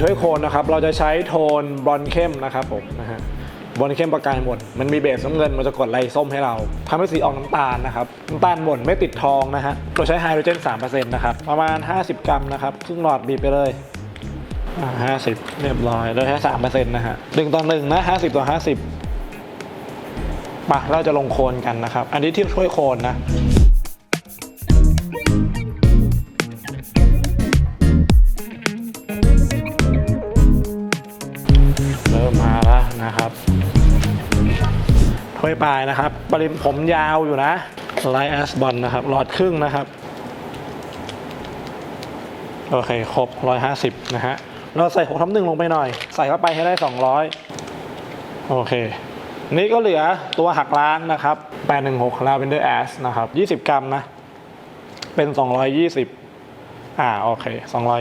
ถ้วยโคนนะครับ เราจะใช้โทนบรอนเข้มนะครับผมนะฮะบรอนเข้มประกายหมด มันมีเบสน้ำเงิน มันจะกดไลส้มให้เราทำให้สีออกน้ำตาลนะครับ น้ำตาลหมดไม่ติดทองนะฮะ เราใช้ไฮโดรเจน 3%นะครับ ประมาณ 50 กรัมนะครับ ครึ่งหลอดบีบไปเลยห้าสิบเรียบร้อย เราใช้สามเปอร์เซ็นต์นะฮะหนึ่งต่อหนึ่งนะห้าสิบต่อห้าสิบปะเราจะลงโคนกันนะครับ อันนี้ที่ช่วยโคนนะ วยปลายนะครับ ปริมผมยาวอยู่นะไลท์แอสบอลนะครับ หลอดครึ่งนะครับ โอเค ครบ 150 นะฮะ เราใส่6ทับหนึ่งลงไปหน่อย ใส่เข้าไปให้ได้ 200 โอเค นี่ก็เหลือตัวหักล้างนะครับ 816 Lavender Ash นะครับ 20 กรัมนะ เป็น 220 อ่า โอเค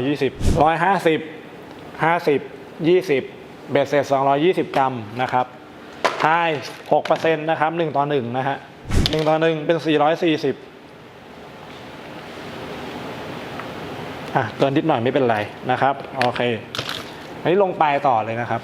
220 150 50 20 เบสเสร็จ220 กรัมนะครับ ไฮหกเปอร์เซ็นต์นะครับหนึ่งต่อหนึ่งนะฮะหนึ่งต่อหนึ่งเป็นสี่ร้อยสี่สิบอะเกินนิดหน่อยไม่เป็นไรนะครับ โอเคอันนี้ลงไปต่อเลยนะครับ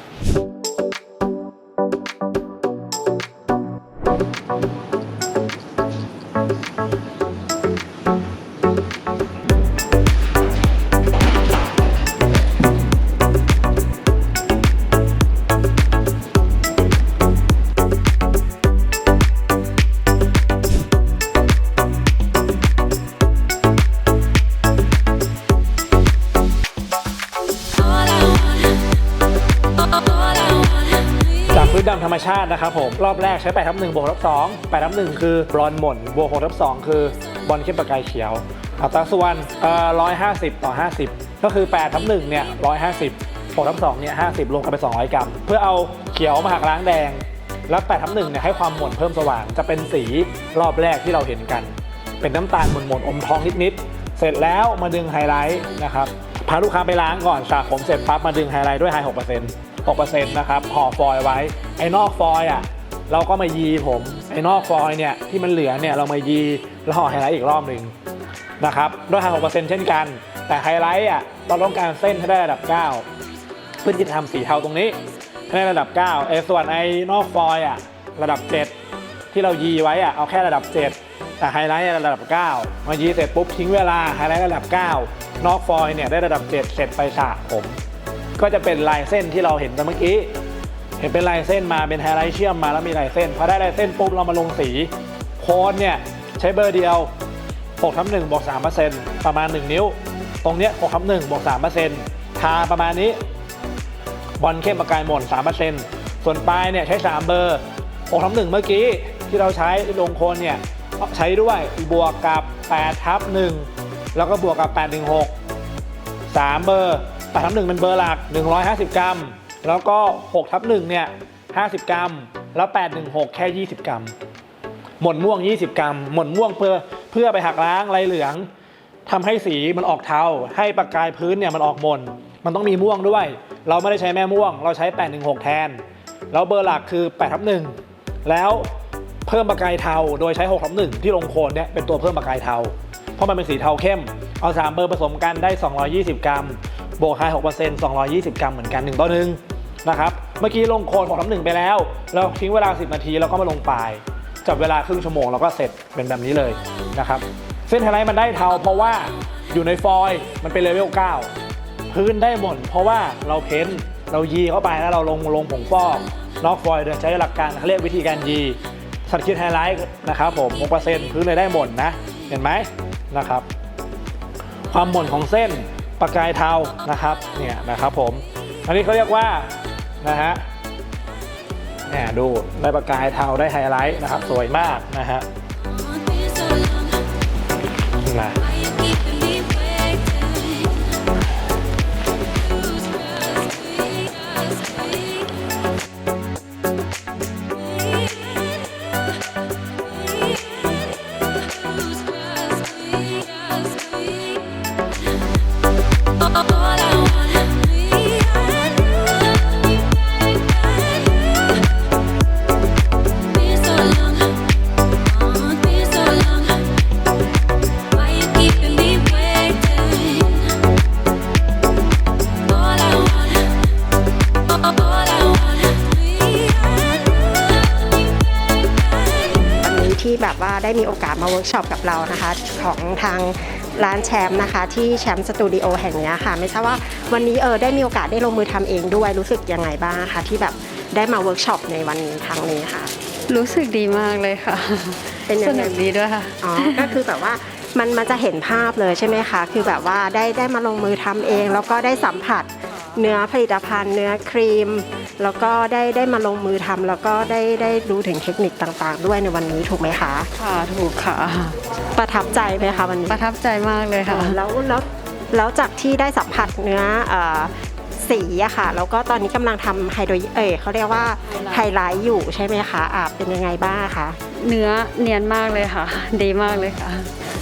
รรมชาตินะครับผม รอบแรกใช้8ทับ1บวกทับ2 8ทับ1คือบอนซ์หม่นบวก6ทับ2คือบอลเข้มประกายเขียวอัตราส่วนเอ่อ150 ต่อ 50 ก็คือ8ทับ1เนี่ย150 6ทับ2เนี่ย50 รวมกันเป็น200 กรัม เพื่อเอาเขียวมาหักล้างแดง แล้ว8ทับ1เนี่ยให้ความหม่นเพิ่มสว่าง จะเป็นสีรอบแรกที่เราเห็นกัน เป็นน้ำตาลหม่นๆอมทองนิดๆ เสร็จแล้วมาดึงไฮไลท์นะครับ พาลูกค้าไปล้างก่อนสระผมเสร็จปั๊บมาดึงไฮไลท์ด้วยไฮ6% 6%นะครับห่อฟอยล์ไว้ ไอ้นอกฟอยล์อะเราก็มายีผม ไอ้นอกฟอยล์เนี่ยที่มันเหลือเนี่ยเรามายีแล้วห่อไฮไลท์อีกรอบหนึ่งนะครับด้วยไฮ6%เช่นกัน แต่ไฮไลท์อะเราต้องการเส้นให้ได้ระดับ 9 เพื่อที่จะทำสีเทาตรงนี้ให้ได้ระดับ 9 ไอ้ส่วนไอ้นอกฟอยล์อะระดับ 7 ที่เรายีไว้อะเอาแค่ระดับ 7 แต่ไฮไลท์ระดับ 9 มายีเสร็จปุ๊บทิ้งเวลาไฮไลท์ระดับ 9 นอกฟอยล์เนี่ยได้ระดับ 7 เสร็จไปสระผม ก็จะเป็นลายเส้นที่เราเห็นเมื่อกี้ เห็นเป็นลายเส้นมาเป็นไฮไลท์เชื่อมมาแล้วมีลายเส้น พอได้ลายเส้นปุ๊บเรามาลงสี โคนเนี่ยใช้เบอร์เดียว6ทับ1บวก3%ประมาณ 1 นิ้ว ตรงเนี้ย6ทับ1บวก3%ทาประมาณนี้ บอลเข้มประกายหม่น3%ส่วนปลายเนี่ยใช้ 3 เบอร์6ทับ1เมื่อกี้ที่เราใช้ลงโคนเนี่ยใช้ด้วยบวกกับ8ทับ1แล้วก็บวกกับ816 3 เบอร์ 8ทับ1เป็นเบอร์หลัก 150 กรัม แล้วก็6ทับ1เนี่ย 50 กรัม แล้ว 816 แค่ 20 กรัม หม่นม่วง 20 กรัม หม่นม่วงเพื่อเพื่อไปหักล้างลายเหลืองทำให้สีมันออกเทา ให้ประกายพื้นเนี่ยมันออกมน มันต้องมีม่วงด้วย เราไม่ได้ใช้แม่ม่วง เราใช้ 816 แทน แล้วเบอร์หลักคือ8ทับ1แล้วเพิ่มประกายเทา โดยใช้6ทับ1ที่ลงโคนเนี่ยเป็นตัวเพิ่มประกายเทา เพราะมันเป็นสีเทาเข้ม เอา 3 เบอร์ผสมกันได้ 220 กรัม บวกไฮ6% 220 กรัมเหมือนกัน 1 ต่อ1นะครับ เมื่อกี้ลงโคน6ทับ1ไปแล้ว เราทิ้งเวลา 10 นาทีแล้วก็มาลงปลายจับเวลาครึ่งชั่วโมงแล้วก็เสร็จเป็นแบบนี้เลยนะครับ เส้นไฮไลท์มันได้เทาเพราะว่าอยู่ในฟอยล์มันเป็นเลเวล9พื้นได้หมดเพราะว่าเราเพ้นท์เรายีเข้าไปแล้วเราลงลงผงฟอกนอกฟอยล์โดยใช้หลักการเขาเรียกวิธีการยีสัดคิดไฮไลท์นะครับผม6%พื้นเลยได้หมดนะ เห็นไหมนะครับ ความหม่นของเส้น ประกายเทานะครับเนี่ยนะครับผมอันนี้เขาเรียกว่านะฮะเนี่ยดูได้ประกายเทาได้ไฮไลท์นะครับสวยมากนะฮะ want this so long. นะ มีโอกาสมาเวิร์กช็อปกับเรานะคะ ของทางร้านแชมป์นะคะ ที่แชมป์สตูดิโอแห่งเนี้ยค่ะ ไม่ทราบว่าวันนี้เออได้มีโอกาสได้ลงมือทำเองด้วยรู้สึกยังไงบ้างคะที่แบบได้มาเวิร์กช็อปในวันครั้งนี้ค่ะ รู้สึกดีมากเลยค่ะ เป็นยังไงสนุกดีด้วยค่ะอ๋อก็คือแบบว่ามันมันจะเห็นภาพเลยใช่ไหมคะ คือแบบว่าได้ได้มาลงมือทำเอง แล้วก็ได้สัมผัส เนื้อผลิตภัณฑ์เนื้อครีม แล้วก็ได้ได้มาลงมือทำแล้วก็ได้ได้รู้ถึงเทคนิคต่างๆ ด้วยในวันนี้ถูกไหมคะ ค่ะถูกค่ะ ประทับใจไหมคะวันนี้ประทับใจมากเลยค่ะ แล้วแล้วแล้วจากที่ได้สัมผัสเนื้อเอ่อสีอะค่ะ แล้วก็ตอนนี้กำลังทำไฮโดรเอยเขาเรียกว่าไฮไลท์อยู่ใช่ไหมคะอ่าเป็นยังไงบ้างคะเนื้อเนียนมากเลยค่ะ ดีมากเลยค่ะ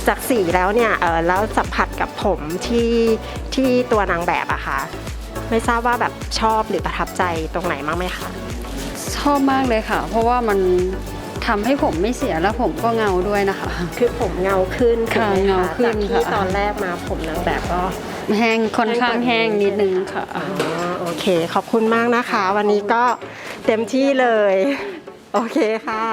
จากสีแล้วเนี่ยเออแล้วสัมผัสกับผมที่ที่ตัวนางแบบอะค่ะ ไม่ทราบว่าแบบชอบหรือประทับใจตรงไหนบ้างไหมคะ ชอบมากเลยค่ะ เพราะว่ามันทำให้ผมไม่เสียแล้วผมก็เงาด้วยนะคะ คือผมเงาขึ้นถูกไหมค่ะเงาคะขึ้จากนที่ค่ะ ตอนแรกมาผมนางแบบก็ แห้งค่อนข้างแห้งนิดนึงค่ะ อ๋อโอเค ขอบคุณมากนะคะ วันนี้ก็เต็มที่เลย โอเคค่ะ